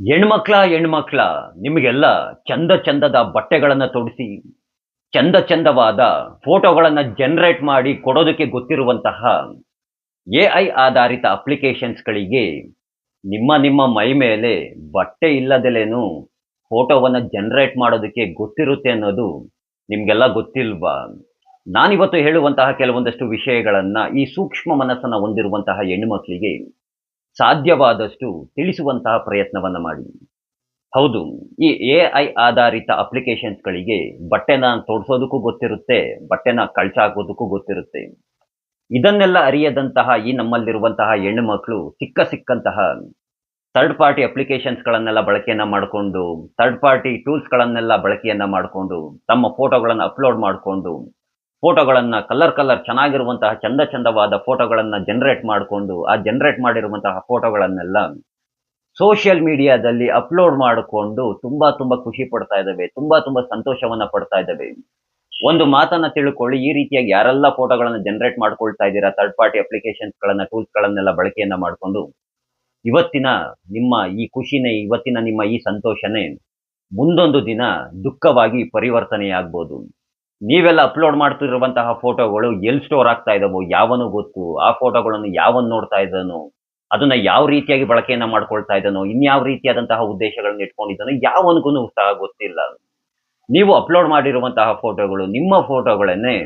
ಹೆಣ್ಮಕ್ಳ ಹೆಣ್ಮಕ್ಳ, ನಿಮಗೆಲ್ಲ ಚಂದ ಚಂದದ ಬಟ್ಟೆಗಳನ್ನು ತೊಡಿಸಿ, ಚಂದ ಚಂದವಾದ ಫೋಟೋಗಳನ್ನು ಜನರೇಟ್ ಮಾಡಿ ಕೊಡೋದಕ್ಕೆ ಗೊತ್ತಿರುವಂತಹ ಎ ಐ ಆಧಾರಿತ ಅಪ್ಲಿಕೇಶನ್ಸ್ಗಳಿಗೆ ನಿಮ್ಮ ನಿಮ್ಮ ಮೈ ಮೇಲೆ ಬಟ್ಟೆ ಇಲ್ಲದಲೇನು ಫೋಟೋವನ್ನು ಜನರೇಟ್ ಮಾಡೋದಕ್ಕೆ ಗೊತ್ತಿರುತ್ತೆ ಅನ್ನೋದು ನಿಮಗೆಲ್ಲ ಗೊತ್ತಿಲ್ವಾ? ನಾನಿವತ್ತು ಹೇಳುವಂತಹ ಕೆಲವೊಂದಷ್ಟು ವಿಷಯಗಳನ್ನು ಈ ಸೂಕ್ಷ್ಮ ಮನಸ್ಸನ್ನು ಹೊಂದಿರುವಂತಹ ಹೆಣ್ಣುಮಕ್ಕಳಿಗೆ ಸಾಧ್ಯವಾದಷ್ಟು ತಿಳಿಸುವಂತಹ ಪ್ರಯತ್ನವನ್ನ ಮಾಡಿ ಹೌದು, ಈ ಎ ಐ ಆಧಾರಿತ ಅಪ್ಲಿಕೇಶನ್ಸ್ಗಳಿಗೆ ಬಟ್ಟೆನ ತೋರಿಸೋದಕ್ಕೂ ಗೊತ್ತಿರುತ್ತೆ, ಬಟ್ಟೆನ ಕಳ್ಚಾಕೋದಕ್ಕೂ ಗೊತ್ತಿರುತ್ತೆ. ಇದನ್ನೆಲ್ಲ ಅರಿಯದಂತಹ ಈ ನಮ್ಮಲ್ಲಿರುವಂತಹ ಹೆಣ್ಣು ಮಕ್ಕಳು ಸಿಕ್ಕ ಸಿಕ್ಕಂತಹ ಥರ್ಡ್ ಪಾರ್ಟಿ ಅಪ್ಲಿಕೇಶನ್ಸ್ಗಳನ್ನೆಲ್ಲ ಬಳಕೆಯನ್ನ ಮಾಡಿಕೊಂಡು ಥರ್ಡ್ ಪಾರ್ಟಿ ಟೂಲ್ಸ್ಗಳನ್ನೆಲ್ಲ ಬಳಕೆಯನ್ನ ಮಾಡಿಕೊಂಡು, ತಮ್ಮ ಫೋಟೋಗಳನ್ನು ಅಪ್ಲೋಡ್ ಮಾಡಿಕೊಂಡು ಫೋಟೋಗಳನ್ನು ಕಲರ್ ಕಲರ್ ಚೆನ್ನಾಗಿರುವಂತಹ ಚಂದ ಚಂದವಾದ ಫೋಟೋಗಳನ್ನು ಜನರೇಟ್ ಮಾಡಿಕೊಂಡು ಆ ಜನರೇಟ್ ಮಾಡಿರುವಂತಹ ಫೋಟೋಗಳನ್ನೆಲ್ಲ ಸೋಷಿಯಲ್ ಮೀಡಿಯಾದಲ್ಲಿ ಅಪ್ಲೋಡ್ ಮಾಡಿಕೊಂಡು ತುಂಬಾ ತುಂಬಾ ಖುಷಿ ಪಡ್ತಾ ಇದ್ದಾವೆ, ತುಂಬಾ ತುಂಬಾ ಸಂತೋಷವನ್ನ ಪಡ್ತಾ ಇದ್ದಾವೆ. ಒಂದು ಮಾತನ್ನ ತಿಳ್ಕೊಳ್ಳಿ, ಈ ರೀತಿಯಾಗಿ ಯಾರೆಲ್ಲ ಫೋಟೋಗಳನ್ನು ಜನರೇಟ್ ಮಾಡ್ಕೊಳ್ತಾ ಇದ್ದೀರಾ ಥರ್ಡ್ ಪಾರ್ಟಿ ಅಪ್ಲಿಕೇಶನ್ಸ್ಗಳನ್ನು ಟೂಲ್ಸ್ಗಳನ್ನೆಲ್ಲ ಬಳಕೆಯನ್ನ ಮಾಡಿಕೊಂಡು, ಇವತ್ತಿನ ನಿಮ್ಮ ಈ ಖುಷಿನೇ, ಇವತ್ತಿನ ನಿಮ್ಮ ಈ ಸಂತೋಷನೇ ಮುಂದೊಂದು ದಿನ ದುಃಖವಾಗಿ ಪರಿವರ್ತನೆಯಾಗ್ಬೋದು. ನೀವೆಲ್ಲ ಅಪ್ಲೋಡ್ ಮಾಡ್ತಿರುವಂತಹ ಫೋಟೋಗಳು ಎಲ್ಲಿ ಸ್ಟೋರ್ ಆಗ್ತಾ ಇದಾವೋ, ಯಾವನು ಗೊತ್ತು. ಆ ಫೋಟೋಗಳನ್ನು ಯಾವನ್ ನೋಡ್ತಾ ಇದ್ದಾನೋ, ಅದನ್ನ ಯಾವ ರೀತಿಯಾಗಿ ಬಳಕೆಯನ್ನ ಮಾಡ್ಕೊಳ್ತಾ ಇದ್ದಾನೋ, ಇನ್ಯಾವ ರೀತಿಯಾದಂತಹ ಉದ್ದೇಶಗಳನ್ನು ಇಟ್ಕೊಂಡಿದ್ದಾನೋ ಯಾವನಿಗೂ ಸಹ ಗೊತ್ತಿಲ್ಲ. ನೀವು ಅಪ್ಲೋಡ್ ಮಾಡಿರುವಂತಹ ಫೋಟೋಗಳು ನಿಮ್ಮ ಫೋಟೋಗಳನ್ನೇ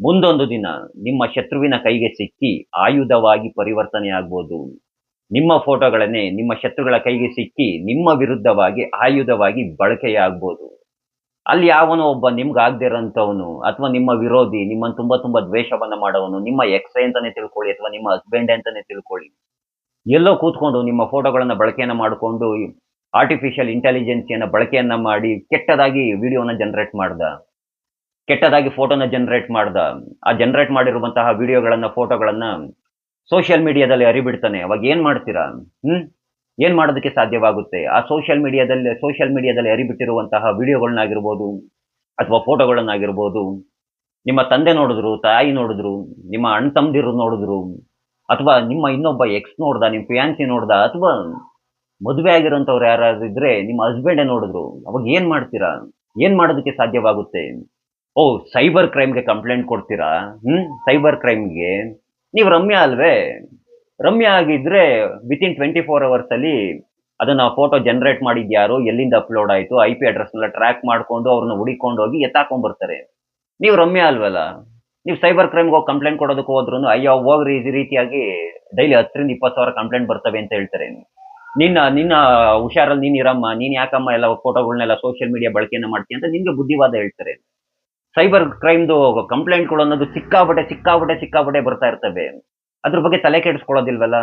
ಮುಂದೊಂದು ದಿನ ನಿಮ್ಮ ಶತ್ರುವಿನ ಕೈಗೆ ಸಿಕ್ಕಿ ಆಯುಧವಾಗಿ ಪರಿವರ್ತನೆ ಆಗ್ಬೋದು. ನಿಮ್ಮ ಫೋಟೋಗಳನ್ನೇ ನಿಮ್ಮ ಶತ್ರುಗಳ ಕೈಗೆ ಸಿಕ್ಕಿ ನಿಮ್ಮ ವಿರುದ್ಧವಾಗಿ, ಆಯುಧವಾಗಿ ಬಳಕೆಯಾಗ್ಬೋದು. ಅಲ್ಲಿ ಯಾವನೋ ಒಬ್ಬ ನಿಮ್ಗೆ ಆಗದಿರೋಂಥವನು ಅಥವಾ ನಿಮ್ಮ ವಿರೋಧಿ ನಿಮ್ಮನ್ನು ತುಂಬಾ ತುಂಬಾ ದ್ವೇಷವನ್ನ ಮಾಡೋವನು, ನಿಮ್ಮ ಎಕ್ಸ್ ಅಂತಾನೆ ತಿಳ್ಕೊಳ್ಳಿ ಅಥವಾ ನಿಮ್ಮ ಹಸ್ಬೆಂಡ್ ಅಂತಾನೆ ತಿಳ್ಕೊಳ್ಳಿ. ಎಲ್ಲೋ ಕೂತ್ಕೊಂಡು ನಿಮ್ಮ ಫೋಟೋಗಳನ್ನ ಬಳಕೆಯನ್ನ ಮಾಡಿಕೊಂಡು ಆರ್ಟಿಫಿಷಿಯಲ್ ಇಂಟೆಲಿಜೆನ್ಸಿಯನ್ನ ಬಳಕೆಯನ್ನ ಮಾಡಿ ಕೆಟ್ಟದಾಗಿ ವಿಡಿಯೋನ ಜನರೇಟ್ ಮಾಡ್ದ. ಕೆಟ್ಟದಾಗಿ ಫೋಟೋನ ಜನರೇಟ್ ಮಾಡ್ದ. ಆ ಜನರೇಟ್ ಮಾಡಿರುವಂತಹ ವಿಡಿಯೋಗಳನ್ನ, ಫೋಟೋಗಳನ್ನ ಸೋಷಿಯಲ್ ಮೀಡಿಯಾದಲ್ಲಿ ಅರಿಬಿಡ್ತಾನೆ ಅವಾಗ ಏನ್ ಮಾಡ್ತೀರಾ? ಹ್ಮ್? ಏನ್ ಮಾಡೋದಕ್ಕೆ ಸಾಧ್ಯವಾಗುತ್ತೆ? ಆ ಸೋಷಿಯಲ್ ಮೀಡಿಯಾದಲ್ಲಿ ಸೋಷಿಯಲ್ ಮೀಡಿಯಾದಲ್ಲಿ ಅರಿಬಿಟ್ಟಿರುವಂತಹ ವಿಡಿಯೋಗಳನ್ನಾಗಿರ್ಬೋದು ಅಥವಾ ಫೋಟೋಗಳನ್ನಾಗಿರ್ಬೋದು, ನಿಮ್ಮ ತಂದೆ ನೋಡಿದ್ರು, ತಾಯಿ ನೋಡಿದ್ರು, ನಿಮ್ಮ ಅಣ್ಣ ತಮ್ಮದಿರು ನೋಡಿದ್ರು, ಅಥವಾ ನಿಮ್ಮ ಇನ್ನೊಬ್ಬ ಎಕ್ಸ್ ನೋಡ್ದ, ನಿಮ್ಮ ಫಿಯಾನ್ಸಿ ನೋಡ್ದ, ಅಥವಾ ಮದುವೆ ಆಗಿರೋಂಥವ್ರು ಯಾರಾದ್ರೂ ಇದ್ರೆ ನಿಮ್ಮ ಹಸ್ಬೆಂಡೇ ನೋಡಿದ್ರು, ಅವಾಗ ಏನ್ ಮಾಡ್ತೀರಾ? ಏನ್ ಮಾಡೋದಕ್ಕೆ ಸಾಧ್ಯವಾಗುತ್ತೆ? ಓ ಸೈಬರ್ ಕ್ರೈಮ್ಗೆ ಕಂಪ್ಲೇಂಟ್ ಕೊಡ್ತೀರಾ? ಹ್ಮ್ ಸೈಬರ್ ಕ್ರೈಮ್ಗೆ ನೀವು ರಮ್ಯಾ ಅಲ್ವೇ? ರಮ್ಯಾ ಆಗಿದ್ರೆ ವಿತಿನ್ ಟ್ವೆಂಟಿ ಫೋರ್ ಅವರ್ಸ್ ಅಲ್ಲಿ ಅದನ್ನ ಫೋಟೋ ಜನರೇಟ್ ಮಾಡಿದ್ಯಾರು ಎಲ್ಲಿಂದ ಅಪ್ಲೋಡ್ ಆಯ್ತು ಐ ಪಿ ಅಡ್ರೆಸ್ನೆಲ್ಲ ಟ್ರ್ಯಾಕ್ ಮಾಡ್ಕೊಂಡು ಅವ್ರನ್ನ ಹುಡಿಕೊಂಡು ಹೋಗಿ ಎತ್ತಾಕೊಂಡ್ ಬರ್ತಾರೆ ನೀವು ರಮ್ಯಾ ಅಲ್ವಲ್ಲ? ನೀವು ಸೈಬರ್ ಕ್ರೈಮ್ಗೆ ಹೋಗಿ ಕಂಪ್ಲೇಂಟ್ ಕೊಡೋದಕ್ಕೆ ಹೋದ್ರು ಅಯ್ಯೋ, ಹೋಗ್ರಿ ಈ ರೀತಿಯಾಗಿ ಡೈಲಿ ಹತ್ತರಿಂದ ಇಪ್ಪತ್ತು ಸಾವಿರ ಕಂಪ್ಲೇಂಟ್ ಬರ್ತವೆ ಅಂತ ಹೇಳ್ತಾರೆ. ನಿನ್ನ ನಿನ್ನ ಹುಷಾರಲ್ಲಿ ನೀನ್ ಇರಮ್ಮ, ನೀನ್ ಯಾಕಮ್ಮ ಎಲ್ಲ ಫೋಟೋಗಳನ್ನೆಲ್ಲ ಸೋಷಿಯಲ್ ಮೀಡಿಯಾ ಬಳಕೆಯನ್ನು ಮಾಡ್ತೀನಿ ಅಂತ ನಿನ್ಗೆ ಬುದ್ಧಿವಾದ ಹೇಳ್ತಾರೆ. ಸೈಬರ್ ಕ್ರೈಮ್ದು ಕಂಪ್ಲೇಂಟ್ಗಳು ಅನ್ನೋದು ಸಿಕ್ಕಾಬಟ್ಟೆ ಸಿಕ್ಕಾಬಟ್ಟೆ ಸಿಕ್ಕಾಬಟ್ಟೆ ಬರ್ತಾ ಇರ್ತವೆ. ಅದ್ರ ಬಗ್ಗೆ ತಲೆ ಕೆಡಿಸ್ಕೊಳ್ಳೋದಿಲ್ವಲ್ಲ?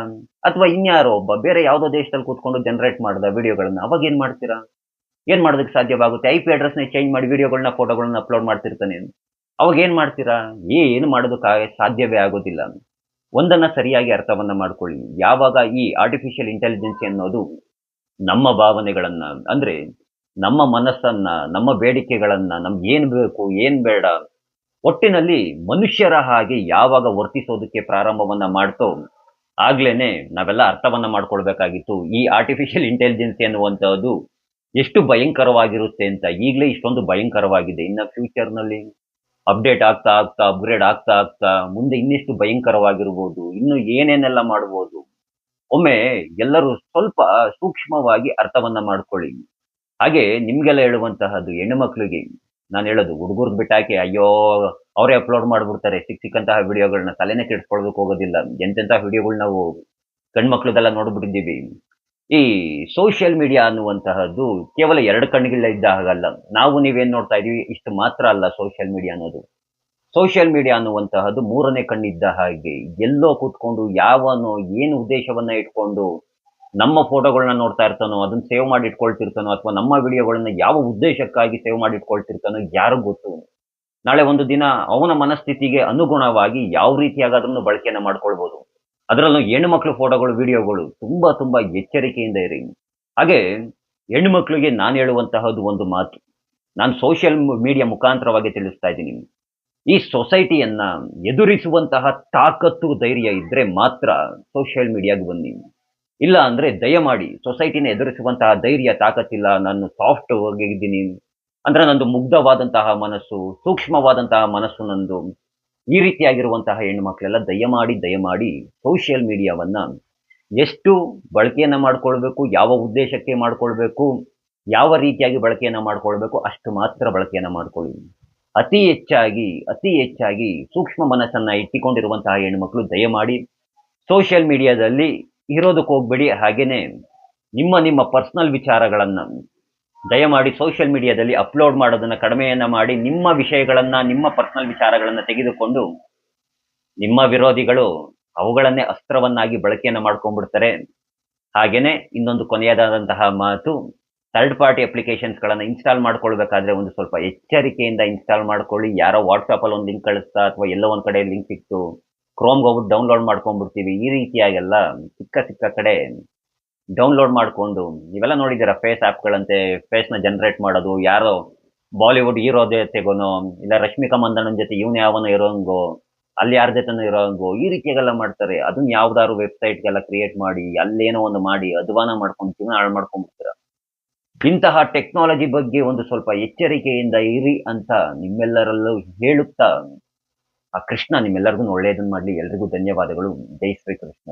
ಅಥವಾ ಇನ್ಯಾರೋ ಒಬ್ಬ ಬೇರೆ ಯಾವುದೋ ದೇಶದಲ್ಲಿ ಕೂತ್ಕೊಂಡು ಜನರೇಟ್ ಮಾಡಿದ ವಿಡಿಯೋಗಳನ್ನ ಅವಾಗ ಏನ್ ಮಾಡ್ತೀರಾ? ಏನ್ ಮಾಡೋದಕ್ಕೆ ಸಾಧ್ಯವಾಗುತ್ತೆ? ಐ ಪಿ ಅಡ್ರೆಸ್ನ ಚೇಂಜ್ ಮಾಡಿ ವಿಡಿಯೋಗಳನ್ನ ಫೋಟೋಗಳನ್ನ ಅಪ್ಲೋಡ್ ಮಾಡ್ತಿರ್ತಾನೆ. ಅವಾಗ ಏನ್ ಮಾಡ್ತೀರಾ? ಏನು ಮಾಡೋದಕ್ಕೆ ಸಾಧ್ಯವೇ ಆಗೋದಿಲ್ಲ. ಒಂದನ್ನ ಸರಿಯಾಗಿ ಅರ್ಥವನ್ನ ಮಾಡ್ಕೊಳ್ಳಿ. ಯಾವಾಗ ಈ ಆರ್ಟಿಫಿಷಿಯಲ್ ಇಂಟೆಲಿಜೆನ್ಸಿ ಅನ್ನೋದು ನಮ್ಮ ಭಾವನೆಗಳನ್ನ, ಅಂದ್ರೆ ನಮ್ಮ ಮನಸ್ಸನ್ನ, ನಮ್ಮ ಬೇಡಿಕೆಗಳನ್ನ ನಮ್ಗೆ ಏನ್ ಬೇಕು, ಏನ್ ಬೇಡ ಒಟ್ಟಿನಲ್ಲಿ ಮನುಷ್ಯರ ಹಾಗೆ ಯಾವಾಗ ವರ್ತಿಸೋದಕ್ಕೆ ಪ್ರಾರಂಭವನ್ನ ಮಾಡ್ತೋ ಆಗ್ಲೇನೆ ನಾವೆಲ್ಲ ಅರ್ಥವನ್ನ ಮಾಡ್ಕೊಳ್ಬೇಕಾಗಿತ್ತು. ಈ ಆರ್ಟಿಫಿಷಿಯಲ್ ಇಂಟೆಲಿಜೆನ್ಸ್ ಎನ್ನುವಂತಹದ್ದು ಎಷ್ಟು ಭಯಂಕರವಾಗಿರುತ್ತೆ ಅಂತ ಈಗಲೇ ಇಷ್ಟೊಂದು ಭಯಂಕರವಾಗಿದೆ. ಇನ್ನು ಫ್ಯೂಚರ್ನಲ್ಲಿ ಅಪ್ಡೇಟ್ ಆಗ್ತಾ ಆಗ್ತಾ ಅಪ್ಗ್ರೇಡ್ ಆಗ್ತಾ ಆಗ್ತಾ ಮುಂದೆ ಇನ್ನಿಷ್ಟು ಭಯಂಕರವಾಗಿರ್ಬೋದು, ಇನ್ನು ಏನೇನೆಲ್ಲ ಮಾಡ್ಬೋದು. ಒಮ್ಮೆ ಎಲ್ಲರೂ ಸ್ವಲ್ಪ ಸೂಕ್ಷ್ಮವಾಗಿ ಅರ್ಥವನ್ನ ಮಾಡ್ಕೊಳ್ಳಿ. ಹಾಗೆ ನಿಮ್ಗೆಲ್ಲ ಹೇಳುವಂತಹದ್ದು ಹೆಣ್ಣು ಮಕ್ಕಳಿಗೆ ನಾನು ಹೇಳೋದು ಹುಡುಗರ್ಗೆ ಬಿಟ್ಟಾಕಿ, ಅಯ್ಯೋ, ಅವರೇ ಅಪ್ಲೋಡ್ ಮಾಡ್ಬಿಡ್ತಾರೆ ಸಿಕ್ ಸಿಕ್ಕಂತಹ ವಿಡಿಯೋಗಳನ್ನ ತಲೆನೇ ಕೆಡಿಸ್ಕೊಳ್ಬೇಕು ಹೋಗೋದಿಲ್ಲ. ಎಂತೆಂತಹ ವಿಡಿಯೋಗಳು ನಾವು ಕಣ್ಮಕ್ಳದೆಲ್ಲ ನೋಡ್ಬಿಟ್ಟಿದ್ದೀವಿ. ಈ ಸೋಷಿಯಲ್ ಮೀಡಿಯಾ ಅನ್ನುವಂತಹದ್ದು ಕೇವಲ ಎರಡು ಕಣ್ಣುಗಳ ಇದ್ದ ಹಾಗಲ್ಲ. ನಾವು ನೀವೇನ್ ನೋಡ್ತಾ ಇದೀವಿ? ಇಷ್ಟು ಮಾತ್ರ ಅಲ್ಲ ಸೋಷಿಯಲ್ ಮೀಡಿಯಾ ಅನ್ನೋದು. ಸೋಷಿಯಲ್ ಮೀಡಿಯಾ ಅನ್ನುವಂತಹದ್ದು ಮೂರನೇ ಕಣ್ಣಿದ್ದ ಹಾಗೆ ಎಲ್ಲೋ ಕೂತ್ಕೊಂಡು ಯಾವನೋ ಏನು ಉದ್ದೇಶವನ್ನ ಇಟ್ಕೊಂಡು ನಮ್ಮ ಫೋಟೋಗಳನ್ನ ನೋಡ್ತಾ ಇರ್ತಾನೋ, ಅದನ್ನ ಸೇವ್ ಮಾಡಿ ಇಟ್ಕೊಳ್ತಿರ್ತಾನೋ ಅಥವಾ ನಮ್ಮ ವಿಡಿಯೋಗಳನ್ನ ಯಾವ ಉದ್ದೇಶಕ್ಕಾಗಿ ಸೇವ್ ಮಾಡಿ ಇಟ್ಕೊಳ್ತಿರ್ತಾನೋ ಯಾರು ಗೊತ್ತು? ನಾಳೆ ಒಂದು ದಿನ ಅವನ ಮನಸ್ಥಿತಿಗೆ ಅನುಗುಣವಾಗಿ ಯಾವ ರೀತಿಯಾಗಾದ್ರೂ ಬಳಕೆಯನ್ನು ಮಾಡ್ಕೊಳ್ಬಹುದು ಅದರಲ್ಲೂ ಹೆಣ್ಣು ಮಕ್ಕಳು ಫೋಟೋಗಳು, ವಿಡಿಯೋಗಳು ತುಂಬಾ ತುಂಬಾ ಎಚ್ಚರಿಕೆಯಿಂದ ಇರಿ. ಹಾಗೆ ಹೆಣ್ಣು ಮಕ್ಕಳಿಗೆ ನಾನು ಹೇಳುವಂತಹದ್ದು ಒಂದು ಮಾತು. ನಾನು ಸೋಷಿಯಲ್ ಮೀಡಿಯಾ ಮುಖಾಂತರವಾಗಿ ತಿಳಿಸ್ತಾ ಇದ್ದೀನಿ. ಈ ಸೊಸೈಟಿಯನ್ನ ಎದುರಿಸುವಂತಹ ತಾಕತ್ತು, ಧೈರ್ಯ ಇದ್ರೆ ಮಾತ್ರ ಸೋಷಿಯಲ್ ಮೀಡಿಯಾಗೆ ಬನ್ನಿ. ಇಲ್ಲ ಅಂದ್ರೆ ದಯಮಾಡಿ ಸೊಸೈಟಿನ ಎದುರಿಸುವಂತಹ ಧೈರ್ಯ, ತಾಕತ್ತಿಲ್ಲ, ನಾನು ಸಾಫ್ಟ್ ಹೋಗಿದ್ದೀನಿ ಅಂದ್ರೆ ನಂದು ಮುಗ್ಧವಾದಂತಹ ಮನಸ್ಸು, ಸೂಕ್ಷ್ಮವಾದಂತಹ ಮನಸ್ಸು ನಂದು ಈ ರೀತಿಯಾಗಿರುವಂತಹ ಹೆಣ್ಣು ಮಕ್ಕಳೆಲ್ಲ ದಯಮಾಡಿ ದಯಮಾಡಿ ಸೋಷಿಯಲ್ ಮೀಡಿಯಾವನ್ನ ಎಷ್ಟು ಬಳಕೆಯನ್ನ ಮಾಡ್ಕೊಳ್ಬೇಕು, ಯಾವ ಉದ್ದೇಶಕ್ಕೆ ಮಾಡ್ಕೊಳ್ಬೇಕು, ಯಾವ ರೀತಿಯಾಗಿ ಬಳಕೆಯನ್ನ ಮಾಡ್ಕೊಳ್ಬೇಕು, ಅಷ್ಟು ಮಾತ್ರ ಬಳಕೆಯನ್ನ ಮಾಡ್ಕೊಳ್ಳಿ. ಅತಿ ಹೆಚ್ಚಾಗಿ ಅತಿ ಹೆಚ್ಚಾಗಿ ಸೂಕ್ಷ್ಮ ಮನಸ್ಸನ್ನ ಇಟ್ಟುಕೊಂಡಿರುವಂತಹ ಹೆಣ್ಣುಮಕ್ಕಳು ದಯಮಾಡಿ ಸೋಷಿಯಲ್ ಮೀಡಿಯಾದಲ್ಲಿ ಇರೋದಕ್ಕೆ ಹೋಗ್ಬೇಡಿ. ಹಾಗೇನೆ ನಿಮ್ಮ ನಿಮ್ಮ ಪರ್ಸನಲ್ ವಿಚಾರಗಳನ್ನ ದಯಮಾಡಿ ಸೋಷಿಯಲ್ ಮೀಡಿಯಾದಲ್ಲಿ ಅಪ್ಲೋಡ್ ಮಾಡೋದನ್ನ ಕಡಿಮೆಯನ್ನ ಮಾಡಿ, ನಿಮ್ಮ ವಿಷಯಗಳನ್ನ, ನಿಮ್ಮ ಪರ್ಸನಲ್ ವಿಚಾರಗಳನ್ನ ತೆಗೆದುಕೊಂಡು ನಿಮ್ಮ ವಿರೋಧಿಗಳು ಅವುಗಳನ್ನೇ ಅಸ್ತ್ರವನ್ನಾಗಿ ಬಳಕೆಯನ್ನು ಮಾಡ್ಕೊಂಡ್ಬಿಡ್ತಾರೆ. ಹಾಗೇನೆ ಇನ್ನೊಂದು ಕೊನೆಯದಾದಂತಹ ಮಾತು ಥರ್ಡ್ ಪಾರ್ಟಿ ಅಪ್ಲಿಕೇಶನ್ಸ್ಗಳನ್ನು ಇನ್ಸ್ಟಾಲ್ ಮಾಡ್ಕೊಳ್ಬೇಕಾದ್ರೆ ಒಂದು ಸ್ವಲ್ಪ ಎಚ್ಚರಿಕೆಯಿಂದ ಇನ್ಸ್ಟಾಲ್ ಮಾಡ್ಕೊಳ್ಳಿ. ಯಾರೋ ವಾಟ್ಸಪ್ಪಲ್ಲಿ ಒಂದು ಲಿಂಕ್ ಕಳಿಸ್ತಾ ಅಥವಾ ಎಲ್ಲೋ ಒಂದು ಕಡೆ ಲಿಂಕ್ ಸಿಕ್ತು ಕ್ರೋಮ್ಗೆ ಹೋಗ್ಬಿಟ್ಟು ಡೌನ್ಲೋಡ್ ಮಾಡ್ಕೊಂಡ್ಬಿಡ್ತೀವಿ. ಈ ರೀತಿಯಾಗೆಲ್ಲ ಸಿಕ್ಕ ಸಿಕ್ಕ ಕಡೆ ಡೌನ್ಲೋಡ್ ಮಾಡ್ಕೊಂಡು, ನೀವೆಲ್ಲ ನೋಡಿದ್ದೀರಾ ಫೇಸ್ ಆ್ಯಪ್ಗಳಂತೆ ಫೇಸ್ನ ಜನರೇಟ್ ಮಾಡೋದು, ಯಾರೋ ಬಾಲಿವುಡ್ ಹೀರೋ ಜೊತೆಗೋನೋ, ಇಲ್ಲ ರಶ್ಮಿಕಾ ಮಂದಣ್ಣನ ಜೊತೆ ಇವನು ಯಾವನೋ ಇರೋಂಗೋ, ಅಲ್ಲಿ ಯಾರ ಜೊತೆನೂ ಇರೋಂಗೋ, ಈ ರೀತಿಯಾಗೆಲ್ಲ ಮಾಡ್ತಾರೆ. ಅದನ್ನ ಯಾವ್ದಾದ್ರು ವೆಬ್ಸೈಟ್ಗೆಲ್ಲ ಕ್ರಿಯೇಟ್ ಮಾಡಿ, ಅಲ್ಲೇನೋ ಒಂದು ಮಾಡಿ, ಅಧ್ವಾನ ಮಾಡ್ಕೊಂಡು ಜೀವನ ಹಾಳು ಮಾಡ್ಕೊಂಡ್ಬಿಡ್ತೀರ? ಇಂತಹ ಟೆಕ್ನಾಲಜಿ ಬಗ್ಗೆ ಒಂದು ಸ್ವಲ್ಪ ಎಚ್ಚರಿಕೆಯಿಂದ ಇರಿ ಅಂತ ನಿಮ್ಮೆಲ್ಲರಲ್ಲೂ ಹೇಳುತ್ತಾ, ಆ ಕೃಷ್ಣ ನಿಮ್ಮೆಲ್ಲರಿಗೂ ಒಳ್ಳೆಯದನ್ನು ಮಾಡಲಿ. ಎಲ್ರಿಗೂ ಧನ್ಯವಾದಗಳು. ಜೈ ಶ್ರೀ ಕೃಷ್ಣ